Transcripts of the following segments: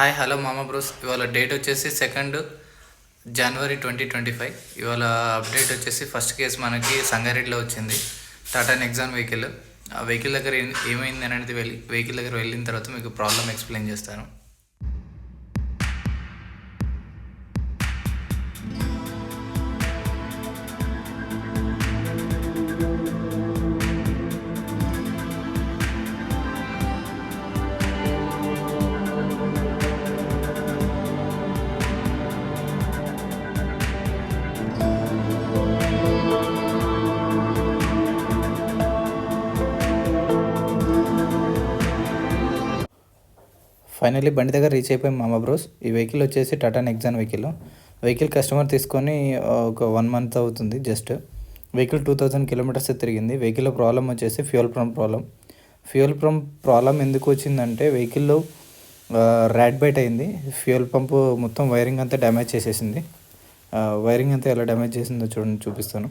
Hi hello మామ bros. ఇవాళ date వచ్చేసి second January twenty twenty five ఇవాళ అప్డేట్ వచ్చేసి ఫస్ట్ కేసు మనకి సంగారెడ్డిలో వచ్చింది. టాటా ఎగ్జామ్ వెహికల్ ఆ వెహికల్ దగ్గర ఏమైంది అనేది వెళ్ళి వెహికల్ దగ్గర వెళ్ళిన తర్వాత మీకు ప్రాబ్లం ఎక్స్ప్లెయిన్ చేస్తాను. ఫైనల్లీ బండి దగ్గర రీచ్ అయిపోయాం మామ బ్రోస్. ఈ వెహికల్ వచ్చేసి Tata Nexon vehicle. Vehicle customer తీసుకొని ఒక వన్ మంత్ అవుతుంది just. Vehicle two thousand kilometres తిరిగింది. వెహికల్లో ప్రాబ్లం వచ్చేసి fuel pump problem. Fuel pump problem ఎందుకు వచ్చిందంటే వెహికల్లో ర్యాడ్ బైట్ అయింది. ఫ్యూయల్ పంప్ మొత్తం వైరింగ్ అంతా డ్యామేజ్ చేసేసింది. వైరింగ్ అంతా ఎలా డ్యామేజ్ చేసిందో చూడండి చూపిస్తాను.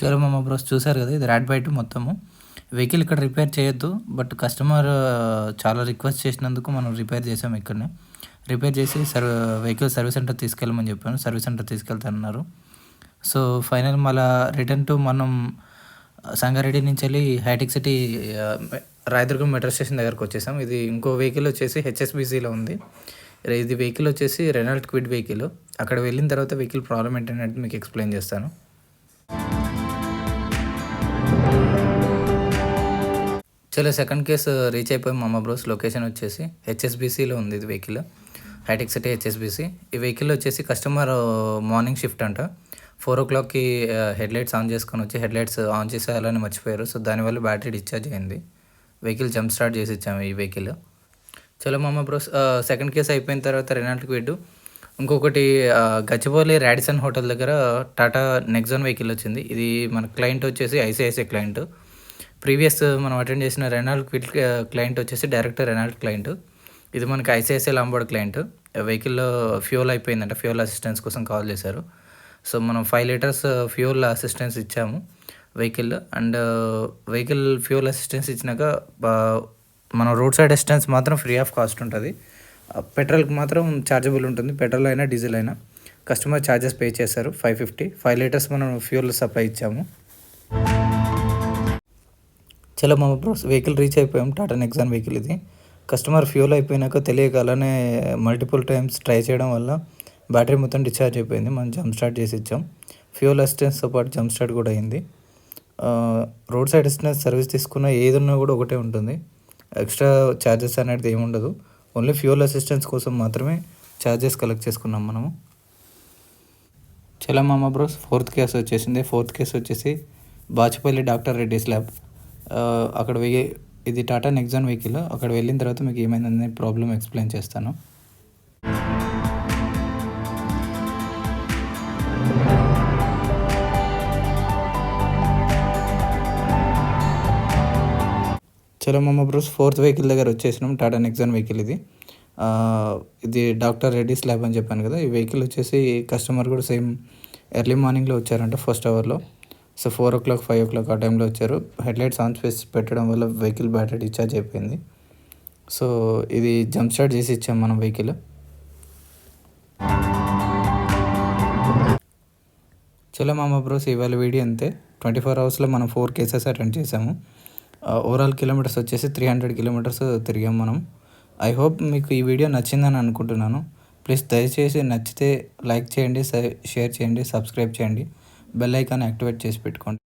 చలో బ్రోస్ చూశారు కదా ఇది ర్యాట్ బైట్ మొత్తము. వెహికల్ ఇక్కడ రిపేర్ చేయొద్దు బట్ కస్టమర్ uh, చాలా రిక్వెస్ట్ చేసినందుకు మనం రిపేర్ చేసాం ఇక్కడనే. రిపేర్ చేసి సర్వ వెహికల్ సర్వీస్ సెంటర్ తీసుకెళ్ళమని చెప్పాను సర్వీస్ సెంటర్ తీసుకెళ్తానన్నారు. సో ఫైనల్ మళ్ళా రిటర్న్ టు మనం uh, సంగారెడ్డి నుంచి వెళ్ళి హైటెక్ city uh, Rayadurgam metro station దగ్గరకు వచ్చేసాం. ఇది ఇంకో వెహికల్ వచ్చేసి హెచ్ఎస్బిసిలో ఉంది. ఇది వెహికల్ వచ్చేసి రెనాల్ట్ క్విడ్ వెహికల్ అక్కడ వెళ్ళిన తర్వాత వెహికల్ ప్రాబ్లం ఏంటంటే మీకు ఎక్స్ప్లెయిన్ చేస్తాను. చలో సెకండ్ కేసు రీచ్ అయిపోయి మామ బ్రోస్ లొకేషన్ వచ్చేసి హెచ్ఎస్బిసిలో ఉంది ఇది వెహికల్ హైటెక్ సిటీ హెచ్ఎస్బిసి ఈ వెహికల్ వచ్చేసి కస్టమర్ మార్నింగ్ షిఫ్ట్ అంట. ఫోర్ ఓ క్లాక్కి హెడ్ లైట్స్ ఆన్ చేసుకొని వచ్చి హెడ్ లైట్స్ ఆన్ చేసేయాలని మర్చిపోయారు. సో దానివల్ల బ్యాటరీ డిశ్చార్జ్ అయింది. వెహికల్ జంప్ స్టార్ట్ చేసి ఇచ్చాము ఈ వెహికల్ చలో మామ బ్రోస్ సెకండ్ కేసు అయిపోయిన తర్వాత రెనాల్ట్కి వెడ్డు ఇంకొకటి uh, ఆ, గచ్చిబౌలి రాడిసన్ హోటల్ దగ్గర టాటా నెక్సాన్ వెహికల్ వచ్చింది. ఇది మన క్లయింట్ వచ్చేసి ఐసిఐసిఐ క్లయింట్ ప్రీవియస్ మనం అటెండ్ చేసిన రెనాల్డ్ క్విట్ క్లయింట్ వచ్చేసి డైరెక్టర్ రెనాల్డ్ క్లయింట్ ఇది మనకి ఐసిఐసిఐ లాంబోర్డ్ క్లయింట్ వెహికల్లో ఫ్యూల్ అయిపోయిందంట ఫ్యూల్ అసిస్టెన్స్ కోసం కాల్ చేశారు. సో మనం ఫైవ్ లీటర్స్ ఫ్యూల్ అసిస్టెన్స్ ఇచ్చాము vehicle and vehicle fuel assistance ఇచ్చినాక బా- మన రోడ్ సైడ్ అసిస్టెన్స్ మాత్రం ఫ్రీ ఆఫ్ కాస్ట్ ఉంటుంది. పెట్రోల్కి మాత్రం ఛార్జబుల్ ఉంటుంది. పెట్రోల్ అయినా డీజిల్ అయినా. కస్టమర్ ఛార్జెస్ పే చేశారు ఫైవ్ ఫిఫ్టీ ఫైవ్ లీటర్స్ మనం ఫ్యూల్ సప్లై ఇచ్చాము. చాలా మా బ్రోస్ వెహికల్ రీచ్ అయిపోయాం. టాటా నెక్సాన్ వెహికల్ ఇది. కస్టమర్ ఫ్యూల్ అయిపోయినాక తెలియక అలానే మల్టిపుల్ టైమ్స్ ట్రై చేయడం వల్ల బ్యాటరీ మొత్తం డిశ్చార్జ్ అయిపోయింది. మనం జంప్ స్టార్ట్ చేసి ఇచ్చాం. ఫ్యూల్ అసిస్టెన్స్తో పాటు జంప్ స్టార్ట్ కూడా అయింది. రోడ్ సైడ్ అసిస్టెన్స్ సర్వీస్ తీసుకున్న ఏదన్నా కూడా ఒకటే ఉంటుంది. ఎక్స్ట్రా ఛార్జెస్ అనేది ఏముండదు ఓన్లీ ఫ్యూల్ అసిస్టెన్స్ కోసం మాత్రమే ఛార్జెస్ కలెక్ట్ చేసుకున్నాం మనము. చలమామ బ్రోస్ ఫోర్త్ కేసు వచ్చేసింది. ఫోర్త్ కేసు వచ్చేసి బాచుపల్లి డాక్టర్ రెడ్డి స్లాబ్ అక్కడ వెయ్యి ఇది టాటా నెక్సాన్ వెహికల్ అక్కడ వెళ్ళిన తర్వాత మీకు ఏమైందనే ప్రాబ్లం ఎక్స్ప్లెయిన్ చేస్తాను. చలో మమ్మ బ్రూస్ ఫోర్త్ వెహికల్ దగ్గర వచ్చేసినాం టాటా నెక్సాన్ వెహికల్ ఇది. ఇది డాక్టర్ రెడ్డి స్లాబ్ అని చెప్పాను కదా ఈ వెహికల్ వచ్చేసి కస్టమర్ కూడా సేమ్ ఎర్లీ మార్నింగ్లో వచ్చారంట ఫస్ట్ అవర్లో so four o'clock five o'clock ఆ టైంలో వచ్చారు. హెడ్లైట్స్ ఆన్ చేసి పెట్టడం వల్ల వెహికల్ బ్యాటరీ డిశ్చార్జ్ అయిపోయింది. సో ఇది జంప్ స్టార్ట్ చేసి ఇచ్చాం మనం వెహికల్. చలో మామ బ్రోస్ ఇవాళ వీడియో అంతే. ట్వంటీ ఫోర్ అవర్స్లో మనం ఫోర్ కేసెస్ అటెండ్ చేసాము. ఓవరాల్ కిలోమీటర్స్ వచ్చేసి త్రీ హండ్రెడ్ కిలోమీటర్స్ తిరిగాం మనం. ఐ హోప్ మీకు ఈ వీడియో నచ్చిందని అనుకుంటున్నాను. ప్లీజ్ దయచేసి నచ్చితే లైక్ చేయండి షేర్ చేయండి సబ్స్క్రైబ్ చేయండి. బెల్ ఐకాన్ యాక్టివేట్ చేసి పెట్టుకోండి.